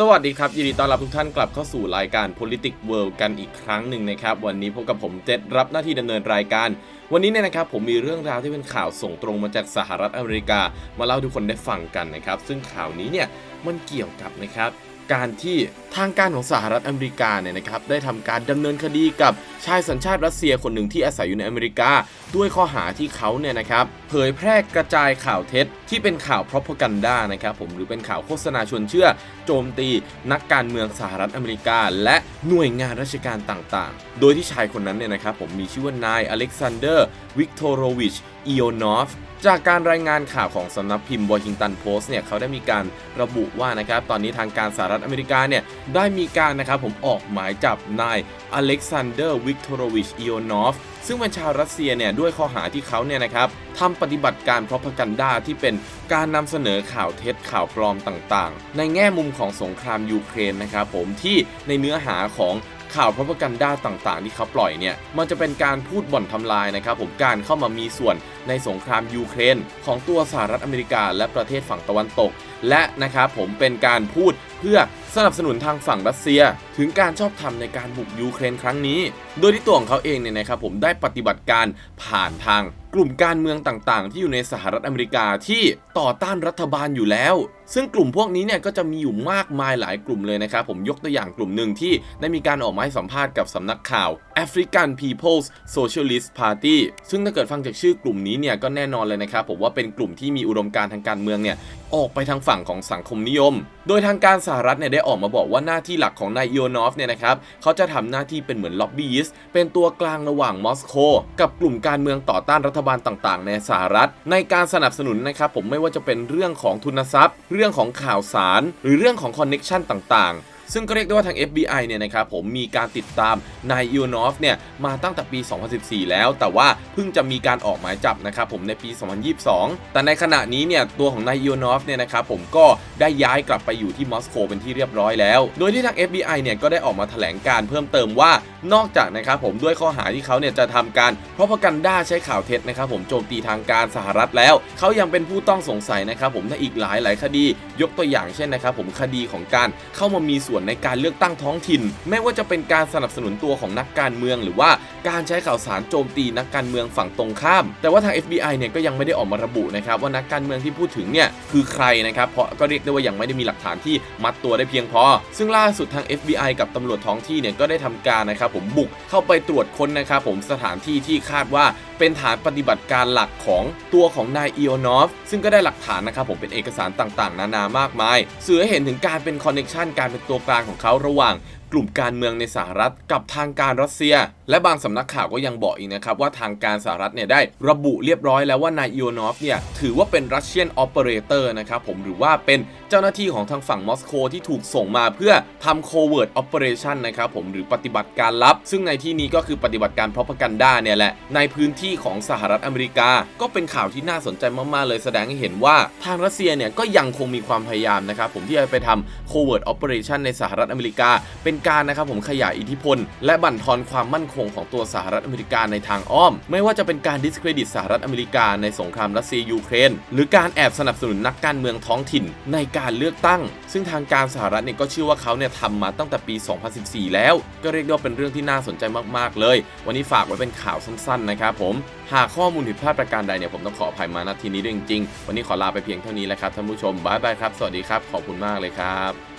สวัสดีครับ ยินดีต้อนรับทุกท่านกลับเข้าสู่รายการ Politics World กันอีกครั้งหนึ่งนะครับ วันนี้พบกับผมเจษรับหน้าที่ดำเนินรายการ วันนี้เนี่ยนะครับผมมีเรื่องราวที่เป็นข่าวส่งตรงมาจากสหรัฐอเมริกา มาเล่าทุกคนได้ฟังกันนะครับ ซึ่งข่าวนี้เนี่ยมันเกี่ยวกับนะครับการที่ทางการของสหรัฐอเมริกาเนี่ยนะครับได้ทำการดำเนินคดีกับชายสัญชาติรัสเซียคนหนึ่งที่อาศัยอยู่ในอเมริกา ด้วยข้อหาที่เขาเนี่ยนะครับเผยแพร่กระจายข่าวเท็จ ที่เป็นข่าว propaganda นะครับผมหรือเป็นข่าวโฆษณาชวนเชื่อ โจมตีนักการเมืองสหรัฐอเมริกา และหน่วยงานราชการต่างๆ โดยที่ชายคนนั้นเนี่ยนะครับผมมีชื่อว่านายอเล็กซานเดอร์วิกโตโรวิชอีโอนอฟจากการรายงานข่าวของสำนักพิมพ์ Washington Post เนี่ยเขาได้มีการระบุว่านะครับตอนนี้ทางการสหรัฐอเมริกาเนี่ยได้มีการนะครับผมออกหมายจับนายอเล็กซานเดอร์วิกโตโรวิชอีโอนอฟซึ่งเป็นชาวรัสเซียเนี่ยด้วยข้อหาที่เขาเนี่ยนะครับทำปฏิบัติการพรพกันดาที่เป็นการนำเสนอข่าวเท็จข่าวปลอมต่างๆ ในแง่มุมของสงครามยูเครนนะครับผมที่ในเนื้อหาของ ข่าวพ r o p a g a n d a ต่างๆ ที่เขาปล่อยเนี่ยมันจะเป็นการพูดบ่อนทำลายนะครับผมการเข้ามามีส่วนในสงครามยูเครน ของตัวสหรัฐอเมริกา และประเทศฝั่งตะวันตก และนะครับผมเป็นการพูดเพื่อสนับสนุนทางฝั่งรัสเซีย ถึงการชอบธรรมในการบุกยูเครนครั้งนี้ โดยที่ตัวของเขาเองเนี่ยนะครับผมได้ปฏิบัติการผ่านทางกลุ่มการเมืองต่างๆ ที่อยู่ในสหรัฐอเมริกาที่ต่อต้านรัฐบาลอยู่แล้ว ซึ่งกลุ่มพวกนี้เนี่ยก็จะมีอยู่มากมายหลายกลุ่มเลยนะครับ ผมยกตัวอย่างกลุ่มหนึ่งที่ได้มีการออกมาให้สัมภาษณ์กับสำนักข่าว African People's Socialist Party ซึ่งถ้าเกิดฟังจากชื่อกลุ่มนี้เนี่ยก็แน่นอนเลยนะครับผมว่าเป็นกลุ่มที่มีอุดมการทางการเมืองเนี่ยออกไปทางฝั่งของสังคมนิยม โดยทางการสหรัฐเนี่ยได้ออกมาบอกว่าหน้าที่หลักของนายอีโอนอฟเนี่ยนะครับเขาจะทำหน้าที่เป็นเหมือนล็อบบี้ยิสต์เป็นตัวกลางระหว่างมอสโกกับกลุ่มการเมืองต่อต้านรัฐบาลต่างๆ ในสหรัฐ ในการสนับสนุนนะครับผมไม่ว่าจะเป็นเรื่องของทุนทรัพย์ เรื่องของข่าวสาร หรือเรื่องของคอนเน็ชันต่างๆ ซึ่งก็เรียกได้ว่าทาง FBI เนี่ยนะครับผมมีการติดตามนายอีโนอฟเนี่ยมาตั้งแต่ปี 2014 แล้ว แต่ว่าเพิ่งจะมีการออกหมายจับนะครับผมในปี 2022 แต่ในขณะนี้เนี่ยตัวของนายอีโนอฟเนี่ยนะครับผมก็ได้ย้ายกลับไปอยู่ที่มอสโกเป็นที่เรียบร้อยแล้ว โดยที่ทาง FBI เนี่ยก็ได้ออกมาแถลงการเพิ่มเติมว่านอกจากนะครับผมด้วยข้อหาที่เขาเนี่ยจะทำการเพราะพกันด้าใช้ข่าวเท็จนะครับผมโจมตีทางการสหรัฐแล้ว เขายังเป็นผู้ต้องสงสัยนะครับผมในอีกหลายหลายคดี ยกตัวอย่างเช่นนะครับผมคดีของการเข้ามามีส่วนในการเลือกตั้งท้องถิ่น ไม่ว่าจะเป็นการสนับสนุนตัวของนักการเมือง หรือว่าการใช้ข่าวสารโจมตีนักการเมืองฝั่งตรงข้าม แต่ว่าทาง FBI เนี่ยก็ยังไม่ได้ออกมาระบุนะครับว่านักการเมืองที่พูดถึงเนี่ยคือใครนะครับเพราะก็เรียกได้ว่ายังไม่ได้มีหลักฐานที่มัดตัวได้เพียงพอ ซึ่งล่าสุดทาง FBI กับตำรวจท้องที่เนี่ยก็ได้ทำการนะครับผมบุกเข้าไปตรวจค้นนะครับผมสถานที่ที่คาดว่าเป็นฐานปฏิบัติการหลักของตัวของนายอีโอนอฟซึ่งก็ได้หลักฐานนะครับผมเป็นเอกสารต่างๆ นานามากมายสื่อให้เห็นถึงการเป็นคอนเน t ชันการเป็นตัวกลางของเขาระหว่างกลุ่มการเมืองในสหรัฐกับทางการรัสเซีย และบางสำนักข่าวก็ยังบอกอีกนะครับ ว่าทางการสหรัฐเนี่ยได้ระบุเรียบร้อยแล้วว่านายอีโอนอฟเนี่ยถือว่าเป็น Russian operator นะครับผมหรือว่าเป็นเจ้าหน้าที่ของทางฝั่งมอสโกที่ถูกส่งมาเพื่อทำ covert operation นนะครับผมหรือปฏิบัติการลับ ซึ่งในที่นี้ก็คือปฏิบัติการ propaganda เนี่ยแหละในพื้นที่ของสหรัฐอเมริกา ก็เป็นข่าวที่น่าสนใจมากๆเลยแสดงให้เห็นว่าทางรัสเซียเนี่ยก็ยังคงมีความพยายามนะครับผมที่จะไปทำ covert operation ในสหรัฐอเมริกาเป็นการนะครับผมขยายอิทธิพล และบั่นทอนความมั่นคงของตัวสหรัฐอเมริกาในทางอ้อม ไม่ว่าจะเป็นการ discredit สหรัฐอเมริกาในสงครามรัสเซียยูเครน หรือการแอบสนับสนุนนักการเมืองท้องถิ่นในการเลือกตั้ง ซึ่งทางการสหรัฐเนี่ยก็เชื่อว่าเขาเนี่ยทำมาตั้งแต่ปี 2014 แล้ว ก็เรียกได้ว่าเป็นเรื่องที่น่าสนใจมาก ๆ เลย วันนี้ฝากไว้เป็นข่าวสั้น ๆ นะครับผม หากข้อมูลผิดพลาดประการใดเนี่ยผมต้องขออภัยมาณทีนี้ด้วยจริงๆ วันนี้ขอลาไปเพียงเท่านี้แล้วครับท่านผู้ชมบายบายครับ สวัสดีครับ ขอบคุณมากเลยครับ